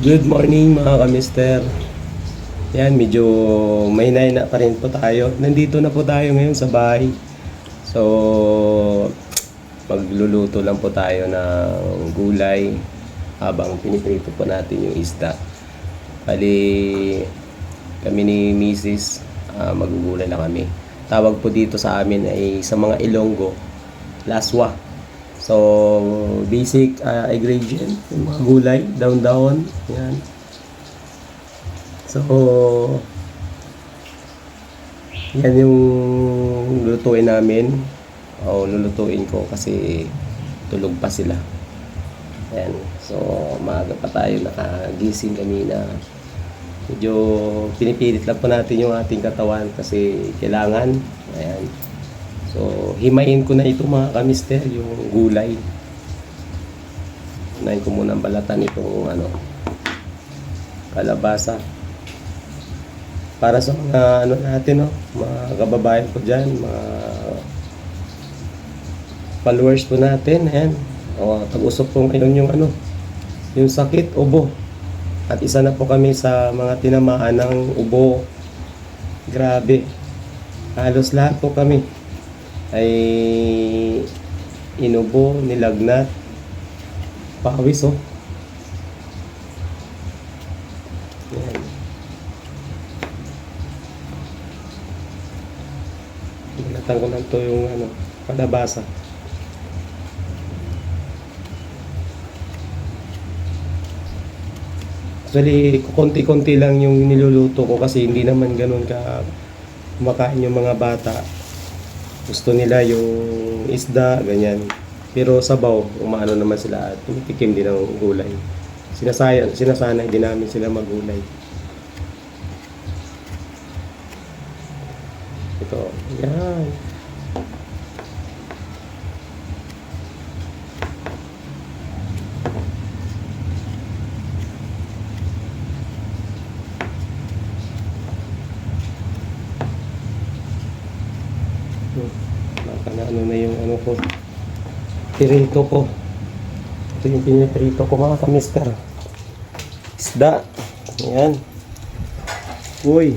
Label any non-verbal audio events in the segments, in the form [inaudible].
Good morning mga kamister. Yan, medyo may na pa rin po tayo. Nandito na po tayo ngayon sa bahay. So, magluluto lang po tayo ng gulay habang piniprito po natin yung isda. Bali, kami ni Mrs. ah, magugulay lang kami. Tawag po dito sa amin ay sa mga Ilonggo, laswa. So, basic uh, ingredient, yung mga gulay, daon-daon, yan. So, yan yung lutuin namin. O, lulutuin ko kasi tulog pa sila. Yan. So, maaga pa tayo nakagising kanina. Medyo pinipilit lang po natin yung ating katawan kasi kailangan. Ayan. So, himayin ko na ito mga kamister, yung gulay. Himayin ko muna ang balatan itong ano, kalabasa. Para sa mga ano natin, no, mga kababayan ko dyan, mga followers po natin, ayan. O, tag-usok po ngayon yung ano, yung sakit, ubo. At isa na po kami sa mga tinamaan ng ubo. Grabe. Halos lahat po kami ay inubo, nilagnat, pawis oh. Yan. Binatan ko lang to yung ano, palabasa. Actually, konti-konti lang yung niluluto ko kasi hindi naman ganun ka kumakain yung mga bata gusto nila yung isda, ganyan. Pero sabaw, umaano naman sila at tumitikim din ng gulay. Sinasaya, sinasanay din namin sila magulay. Ito, yan. Baka na ano na yung ano ko. Pirito ko. Ito yung piniprito ko mga kamister. Isda. Ayan. Uy.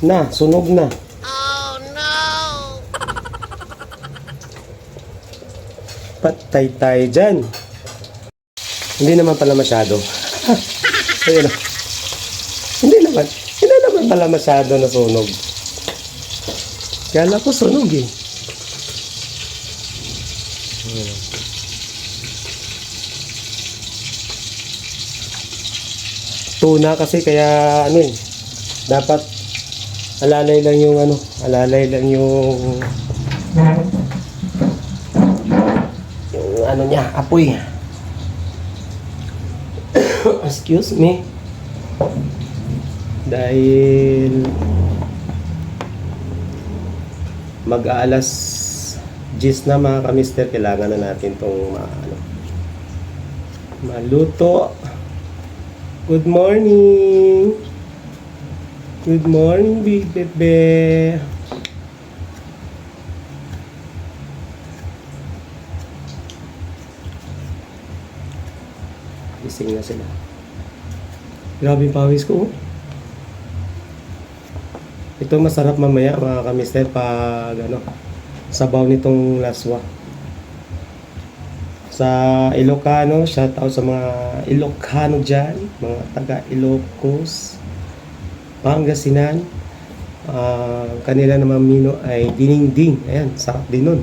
Na, sunog na. Oh no! Patay tayo dyan. Hindi naman pala masyado. [laughs] Ayun na. Hindi naman. Hindi naman pala masyado na sunog. Kala ko sunog eh. Hmm. Tuna kasi kaya ano eh. Dapat alalay lang yung ano, alalay lang yung yung ano niya, apoy. [coughs] Excuse me. Dahil mag-aalas 10 na mga kamister, kailangan na natin itong ano, maluto. Good morning! Good morning, Big Bebe! Gising na sila. Grabe pawis ko. oh. Ito masarap mamaya mga kamister pag ano, sabaw nitong laswa. Sa Ilocano, shout out sa mga Ilocano dyan, mga taga Ilocos, Pangasinan. Ah, kanila naman mino ay dininding. Ayan, sarap din nun.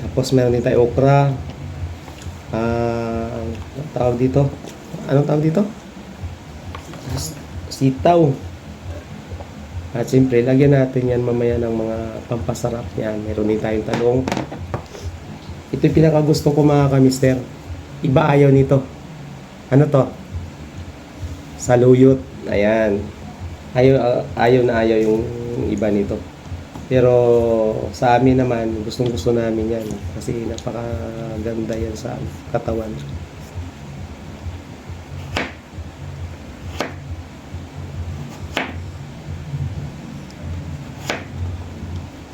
Tapos meron din tayo okra. Ano tawag dito? Anong tawag dito? Sitaw. At siyempre, lagyan natin yan mamaya ng mga pampasarap yan. Meron din tayong talong. Ito yung pinakagusto ko mga kamister. Iba ayaw nito. Ano to? Saluyot. Ayan. Ayaw, ayaw na ayaw yung iba nito. Pero sa amin naman, gustong gusto namin yan. Kasi napakaganda yan sa katawan.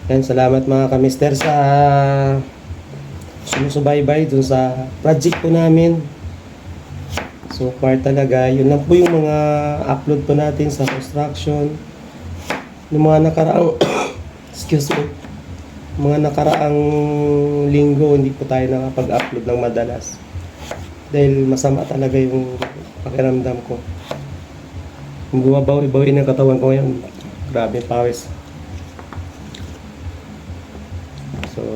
Yan, salamat mga kamister sa sumusubaybay dun sa project po namin So far talaga, yun lang po yung mga upload po natin sa construction. Yung mga nakaraang, [coughs] excuse me, mga nakaraang linggo, hindi po tayo nakapag-upload ng madalas. Dahil masama talaga yung pakiramdam ko. Bumabawi-bawi ng katawan ko ngayon, grabe pawis. So,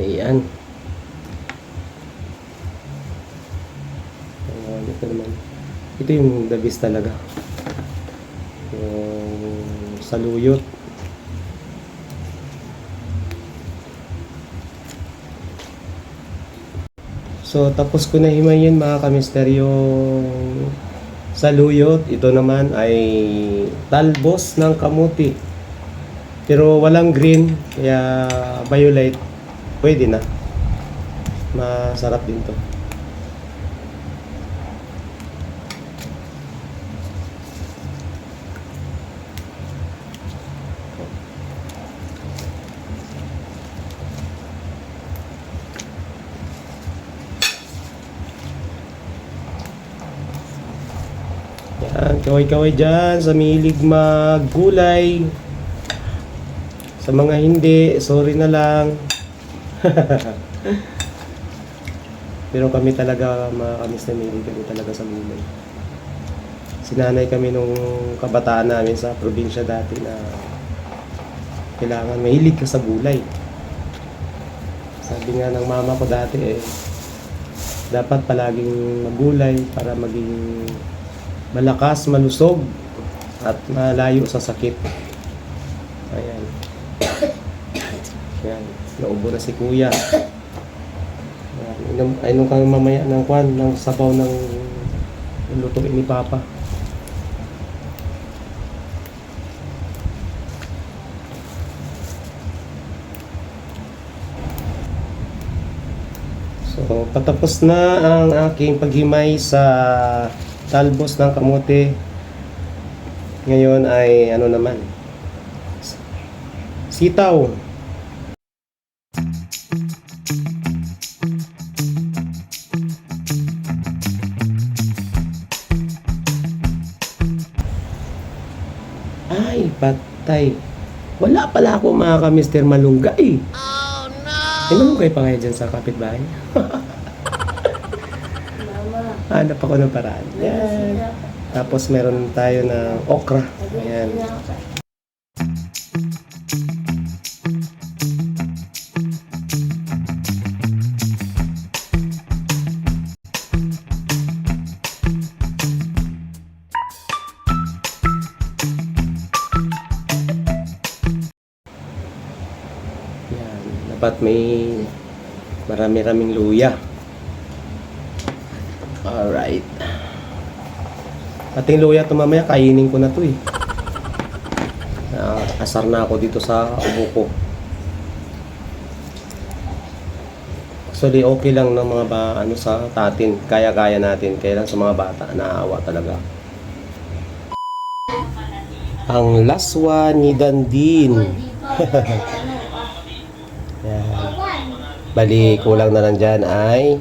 ayan. Ayan, ito naman. Ito yung the best talaga. Yung saluyot. So, tapos ko na himayin mga kamister yung saluyot. Ito naman ay talbos ng kamuti. Pero walang green, kaya violet, pwede na. Masarap din to. Yan, kaway-kaway dyan sa milig maggulay. Sa mga hindi, sorry na lang. [laughs] Pero kami talaga, mga kamis na milig kami talaga sa gulay. Sinanay kami nung kabataan namin sa probinsya dati na kailangan mahilig ka sa gulay. Sabi nga ng mama ko dati eh, dapat palaging magulay para maging malakas, malusog at malayo sa sakit. Ayan. Ayan. Naubo na si kuya. Ayan. Inom, inom mamaya ng kwan, ng sabaw ng lutuin ni Papa. So, patapos na ang aking paghimay sa talbos ng kamote. Ngayon ay ano naman? Sitaw. Ay, patay. Wala pala ako mga ka-Mr. Malunggay. Oh, no! May malunggay pa kayo dyan sa kapitbahay? [laughs] Hanap ako ng paraan. Yan. Tapos meron tayo ng okra. Ayan. Yan. Dapat may marami-raming luya. Alright. Ating luya to mamaya, kainin ko na to eh. Ah, asar na ako dito sa ubo ko. Actually, okay lang ng mga ba, ano sa tatin. Kaya-kaya natin. Kaya lang sa mga bata, naawa talaga. Ang laswa ni Dandin. [laughs] Yan. Bali, kulang na lang dyan ay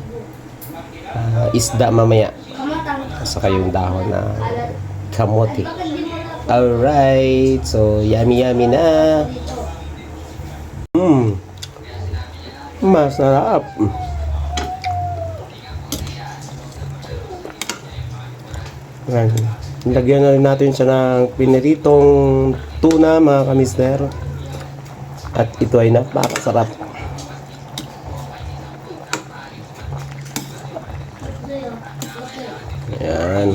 isda mamaya. Saka yung dahon na kamote. Alright. So, yummy yummy na. Mmm. Masarap. Yan. Lagyan na rin natin siya ng piniritong tuna mga kamister. At ito ay napakasarap. Yan.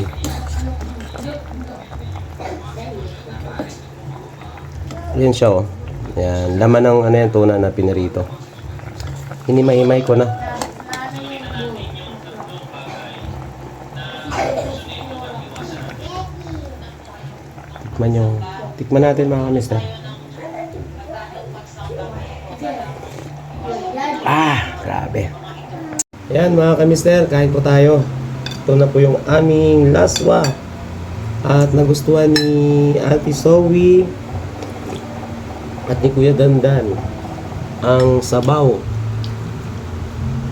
Yan siya oh. Yan. Laman ng ano yan, tuna na pinarito. Hinimay-himay ko na. Tikman yung... Tikman natin mga kamister. Ah, grabe. Yan mga kamister, kain po tayo. Ito na po yung aming laswa. At nagustuhan ni Ate Zoe at ni Kuya Dandan ang sabaw.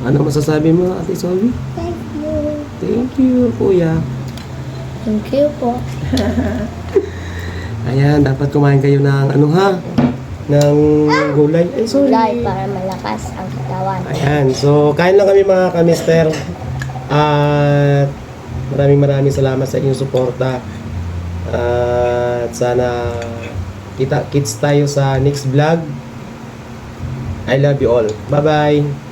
Ano masasabi mo, Ate Zoe? Thank you. Thank you, Kuya. Thank you po. [laughs] Ayan, dapat kumain kayo ng ano ha? Ng gulay. Ay, sorry. Gulay para malakas ang katawan. Ayan, so kain lang kami mga kamister. At maraming maraming salamat sa inyong suporta. At sana kita kits tayo sa next vlog. I love you all. Bye-bye.